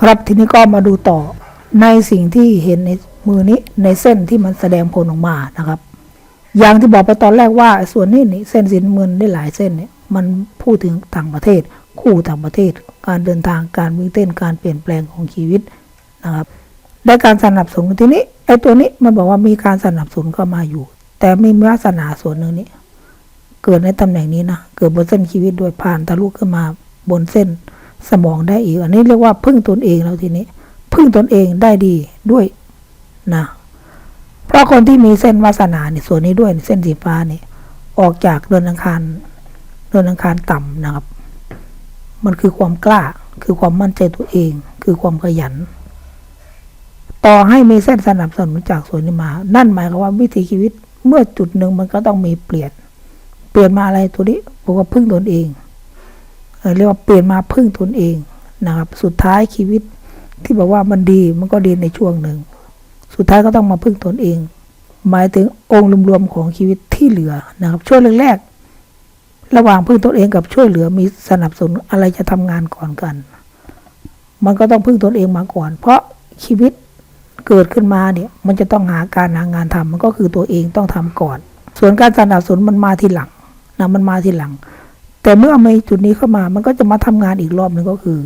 ครับทีนี้ก็มาดูต่อในสิ่งที่เห็นในมือนี้ในเส้นที่มันแสดงผลออกมานะครับ อย่างที่บอกไปตอนแรกว่า ส่วนนี้นี่เส้นสินเมือได้หลายเส้นเนี่ยมันพูดถึงต่างประเทศ คู่ต่างประเทศ การเดินทางการวิ่งเต้นการเปลี่ยนแปลงของชีวิตนะครับได้การสนับสนุนทีนี้ไอ้ตัวนี้มันบอกว่ามีการสนับสนุนเข้ามาอยู่ แต่มีวาสนาส่วนหนึ่งนี้ เกิดในตำแหน่งนี้นะเกิดบนเส้นชีวิตโดยผ่านทะลุขึ้นมาบนเส้น สมองได้อีก อันนี้เรียกว่าพึ่งตนเองแล้วทีนี้ พึ่งตนเองได้ดีด้วยนะ เพราะคนที่มีเส้นวาสนาเนี่ยส่วนนี้ด้วยเส้นสีฟ้านี่ออกจากเดือนอังคารเดือนอังคารต่ำนะครับ มันคือความกล้า คือความมั่นใจตัวเอง คือความขยัน ต่อให้มีเส้นสนับสนุนจากส่วนนี้มา นั่นหมายความว่าวิถีชีวิตเมื่อจุดหนึ่งมันก็ต้องมีเปลี่ยน เปลี่ยนมาอะไรตัวนี้บอกว่าพึ่งตนเอง เรียกว่าเปลี่ยนมาพึ่งตนเองนะครับ สุดท้ายชีวิตที่บอกว่ามันดีมันก็ดีในช่วงหนึ่ง สุดท้ายก็ต้องมาพึ่งตนเอง หมายถึงองค์รวมๆของชีวิตที่เหลือนะครับ ช่วงแรกๆระหว่างพึ่งตนเองกับช่วยเหลือมีสนับสนุนอะไรจะทำงานก่อนกัน มันก็ต้องพึ่งตนเองมาก่อน เพราะชีวิตเกิดขึ้นมาเนี่ย มันจะต้องหาการหางานทำมันก็คือตัวเองต้องทำก่อน ส่วนการสนับสนุนมันมาทีหลังนะมันมาทีหลัง แต่เมื่อมีจุดนี้เข้ามา มันก็จะมาทำงานอีกรอบหนึ่งก็คือ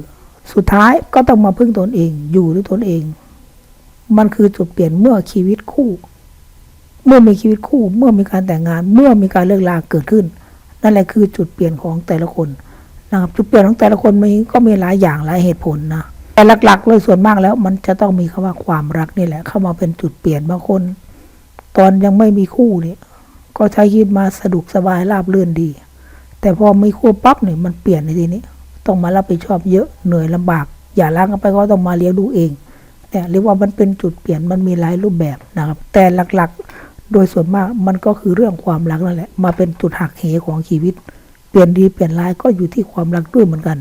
สุดท้ายก็ต้องมาพึ่งตนเอง อยู่ด้วยตนเอง มันคือจุดเปลี่ยนเมื่อชีวิตคู่ เมื่อมีชีวิตคู่ เมื่อมีการแต่งงาน เมื่อมีการเลิกลาเกิดขึ้น นั่นแหละคือจุดเปลี่ยนของแต่ละคนนะครับจุดเปลี่ยนของแต่ละคนมีก็มีหลายอย่างหลายเหตุผลนะแต่หลักๆเลยส่วนมากแล้ว มันจะต้องมีคำว่าความรักนี่แหละ เข้ามาเป็นจุดเปลี่ยนบางคน ตอนยังไม่มีคู่เนี่ย ก็ใช้ชีวิตมาสะดวกสบายราบรื่นดี แต่พอมีคู่ปั๊บเนี่ยมันเปลี่ยนในทีนี้ ต้องมารับผิดชอบเยอะเหนื่อยลำบาก อย่าล้างกันไปก็ต้องมาเลี้ยงดูเองเนี่ยเรียกว่ามันเป็นจุดเปลี่ยนมันมีหลายรูปแบบนะครับ แต่หลักๆ โดยส่วนมากมันก็คือเรื่องความรักนั่นแหละ มาเป็นจุดหักเหของชีวิต เปลี่ยนดีเปลี่ยนร้ายก็อยู่ที่ความรักด้วยเหมือนกัน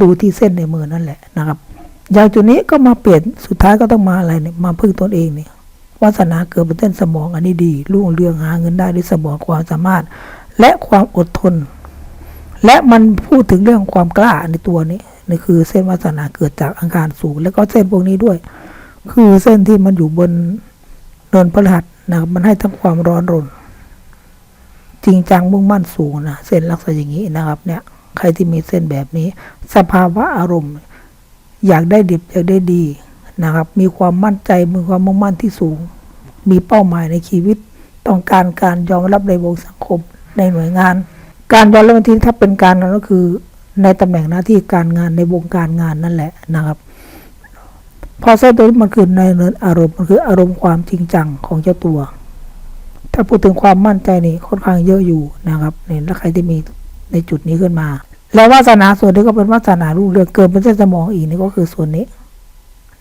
ดูที่เส้นในมือนั่นแหละนะครับ อย่างจุดนี้ก็มาเปลี่ยนสุดท้ายก็ต้องมาอะไรเนี่ยมาพึ่งตนเองเนี่ยวาสนาเกิดบนเส้นสมองอันนี้ดีรุ่งเรืองหาเงินได้ด้วยสมองความสามารถ และความอดทน และมันพูดถึงเรื่องความกล้าในตัวนี้นี่คือเส้นวาสนาเกิดจากอังคารสูง แล้วก็เส้นพวกนี้ด้วย คือเส้นที่มันอยู่บนเนินพฤหัสนะครับมันให้ทั้งความร้อนรน จริงจังมุ่งมั่นสูงนะเส้นลักษณะอย่างนี้นะครับ เนี่ย ใครที่มีเส้นแบบนี้ สภาวะอารมณ์ อยากได้ดิบอยากได้ดีนะครับ มีความมั่นใจมีความมุ่งมั่นที่สูง มีเป้าหมายในชีวิต ต้องการการยอมรับในวงสังคมในหน่วยงาน การยอมรับบางที่ถ้าเป็นการนั้นก็คือในตำแหน่งหน้าที่การงานในวงการงานนั่นแหละนะครับ พอเส้นตัวนี้มันคือในเนินอารมณ์มันคืออารมณ์ความจริงจังของเจ้าตัว ถ้าพูดถึงความมั่นใจนี่ค่อนข้างเยอะอยู่นะครับเนี่ยแล้วใครที่มีในจุดนี้ขึ้นมา แล้ววาสนาส่วนนี้ก็เป็นวาสนาลูกเรือเกินเป็นเส้นสมองอีกนี่ก็คือส่วนนี้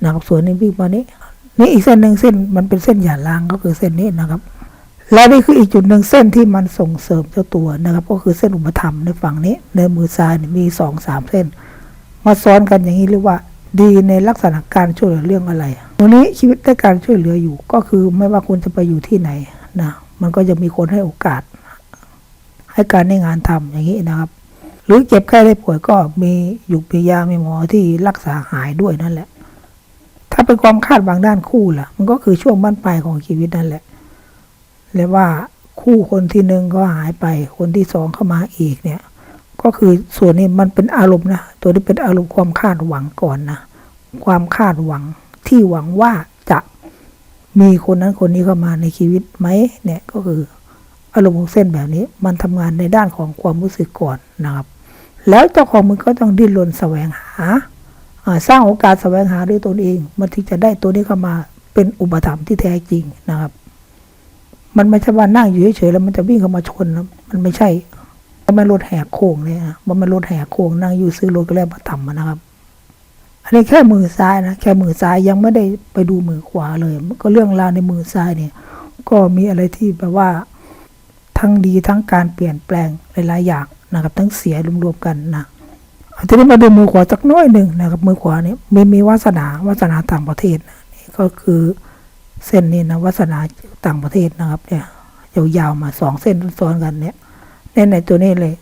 นะครับส่วนนี้วิ่งมานี้นี่อีกเส้นหนึ่งเส้นมันเป็นเส้นหย่าล้างก็คือเส้นนี้นะครับ และนี่คืออีกจุดหนึ่งเส้นที่มันส่งเสริมเจ้าตัวนะครับ ก็คือเส้นอุปธรรมในฝั่งนี้ ในมือซ้ายมีสองสามเส้น มาซ้อนกันอย่างนี้เรียกว่า ดีในลักษณะการช่วยเหลือเรื่องอะไรวันนี้ชีวิตได้การช่วยเหลืออยู่ ก็คือไม่ว่าคุณจะไปอยู่ที่ไหนนะมันก็จะมีคนให้โอกาส ให้การในงานทำอย่างนี้นะครับ หรือเจ็บไข้ได้ป่วยก็มีอยู่มียามีหมอที่รักษาหายด้วยนั่นแหละ ถ้าเป็นความคาดหวังด้านคู่ล่ะ มันก็คือช่วงบั้นปลายของชีวิตนั่นแหละ เรียกว่าคู่คนที่หนึ่งก็หายไป คนที่สองเข้ามาอีกเนี่ย ก็คือส่วนนี้มันเป็นอารมณ์นะ ตัวนี้เป็นอารมณ์ความคาดหวังก่อนนะ ความคาดหวังที่หวังว่าจะมีคนนั้นคนนี้เข้ามาในชีวิตไหมเนี่ยก็คืออารมณ์ของเส้นแบบนี้ มันทำงานในด้านของความรู้สึกก่อนนะครับ แล้วเจ้าของมันก็ต้องดิ้นรนแสวงหาสร้างโอกาสแสวงหาด้วยตนเอง มันถึงจะได้ตัวนี้เข้ามาเป็นอุปถัมภ์ที่แท้จริงนะครับ มันไม่ใช่ว่านั่งอยู่เฉยๆแล้วมันจะวิ่งเข้ามาชนนะมันไม่ใช่มันไม่รถแหกโค้งเลยนะมันไม่รถแหกโค้งนั่งอยู่ซื้อรถก็แล้วมาทำนะครับ อันนี้แค่มือซ้ายนะแค่มือซ้ายยังไม่ได้ไปดูมือขวาเลย ก็เรื่องราวในมือซ้ายเนี่ย ก็มีอะไรที่แบบว่า ทั้งดีทั้งการเปลี่ยนแปลงหลายๆอย่างนะครับ ทั้งเสียรวมๆกันนะทีนี้มาดูมือขวาสักน้อยหนึ่งนะครับ มือขวาเนี่ยมีมีวาสนาวาสนาต่างประเทศนะนี่ก็คือ เส้นนี้นะวาสนาต่างประเทศนะครับ เนี่ยยาวๆมาสองเส้นซ้อนกันเนี่ยในในตัวนี้เลย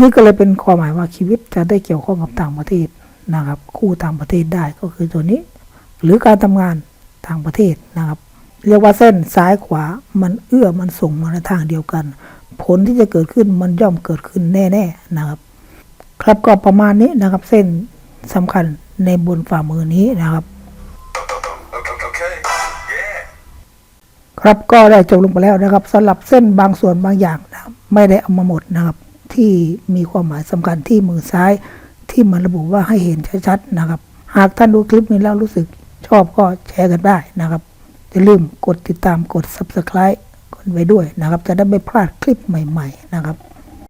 นี่ก็เลยเป็นความหมายว่าชีวิตจะได้เกี่ยวข้องกับต่างประเทศนะครับ คู่ต่างประเทศได้ก็คือตัวนี้ หรือการทำงานต่างประเทศนะครับ เรียกว่าเส้นซ้ายขวามันเอื้อมันส่งมาในทางเดียวกัน ผลที่จะเกิดขึ้นมันย่อมเกิดขึ้นแน่ ๆนะครับ ครับก็ประมาณนี้นะครับ เส้นสำคัญในบนฝ่ามือนี้นะครับ ครับก็ได้จบลงไปแล้วนะครับสำหรับเส้นบางส่วนบางอย่างนะไม่ได้เอามาหมดนะครับ ที่มีความหมายสำคัญที่มือซ้ายที่มันระบุว่าให้เห็นชัดๆนะครับ หากท่านดูคลิปนี้แล้วรู้สึกชอบก็แชร์กันได้นะครับอย่าลืมกดติดตามกด subscribe กันไว้ด้วยนะครับ จะได้ไม่พลาดคลิปใหม่ ๆ นะครับ